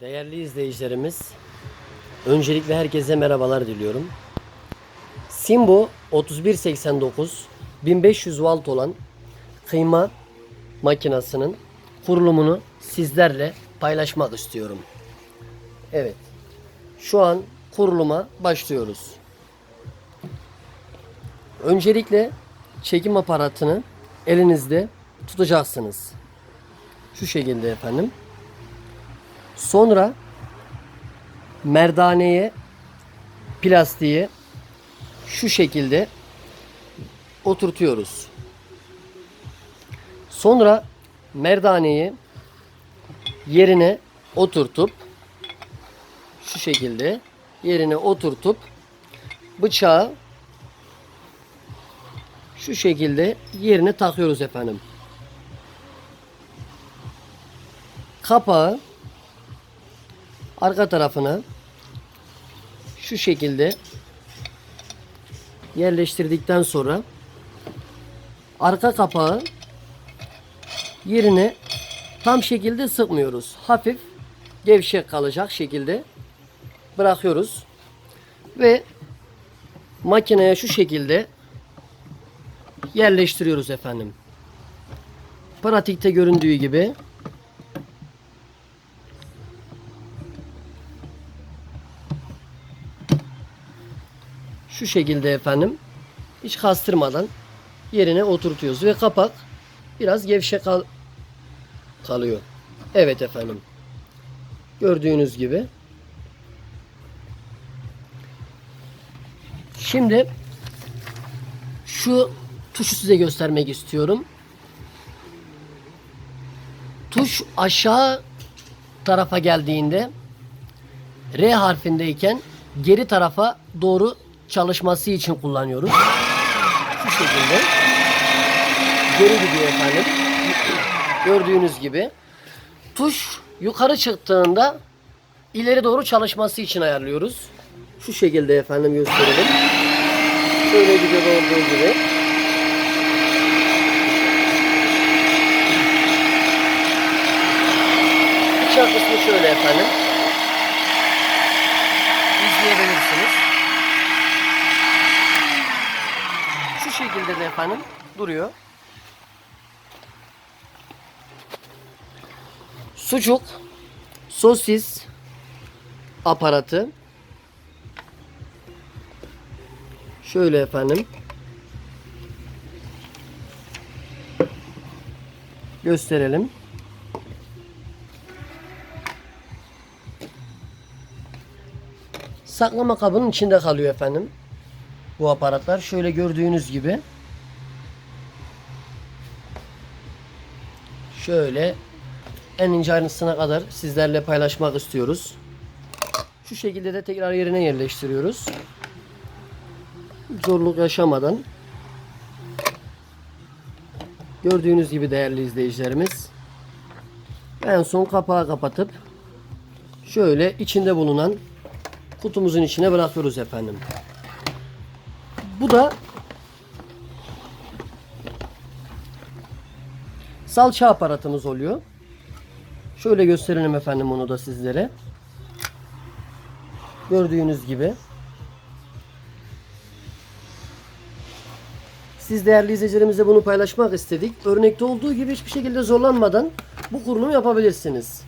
Değerli izleyicilerimiz, öncelikle herkese merhabalar diliyorum. Simbo 3189 1500 volt olan kıyma makinasının kurulumunu sizlerle paylaşmak istiyorum. Evet. Şu an kuruluma başlıyoruz. Öncelikle çekim aparatını elinizde tutacaksınız. Şu şekilde efendim. Sonra merdaneye plastiği şu şekilde oturtuyoruz. Sonra merdaneyi yerine oturtup şu şekilde yerine oturtup bıçağı şu şekilde yerine takıyoruz efendim. Kapağı arka tarafına şu şekilde yerleştirdikten sonra arka kapağı yerine tam şekilde sıkmıyoruz. Hafif gevşek kalacak şekilde bırakıyoruz. Ve makineye şu şekilde yerleştiriyoruz efendim. Pratikte göründüğü gibi şu şekilde efendim hiç kastırmadan yerine oturtuyoruz ve kapak biraz gevşek kal kalıyor. Evet efendim. Gördüğünüz gibi. Şimdi şu tuşu size göstermek istiyorum. Tuş aşağı tarafa geldiğinde R harfindeyken geri tarafa doğru çalışması için kullanıyoruz. Şu şekilde. Geri gidiyor efendim. Gördüğünüz gibi. Tuş yukarı çıktığında ileri doğru çalışması için ayarlıyoruz. Şu şekilde efendim gösterelim. Şöyle videoda olduğu gibi. Bıçak şöyle efendim. İzleyebilirsiniz. Şu şekilde de efendim duruyor. Sucuk, sosis aparatı. Şöyle efendim. Gösterelim. Saklama kabının içinde kalıyor efendim. Bu aparatlar şöyle gördüğünüz gibi. Şöyle en ince ayrıntısına kadar sizlerle paylaşmak istiyoruz. Şu şekilde de tekrar yerine yerleştiriyoruz. Zorluk yaşamadan. Gördüğünüz gibi değerli izleyicilerimiz. En son kapağı kapatıp şöyle içinde bulunan kutumuzun içine bırakıyoruz efendim. Bu da salça aparatımız oluyor. Şöyle gösterelim efendim onu da sizlere. Gördüğünüz gibi. Siz değerli izleyicilerimize bunu paylaşmak istedik. Örnekte olduğu gibi hiçbir şekilde zorlanmadan bu kurulumu yapabilirsiniz.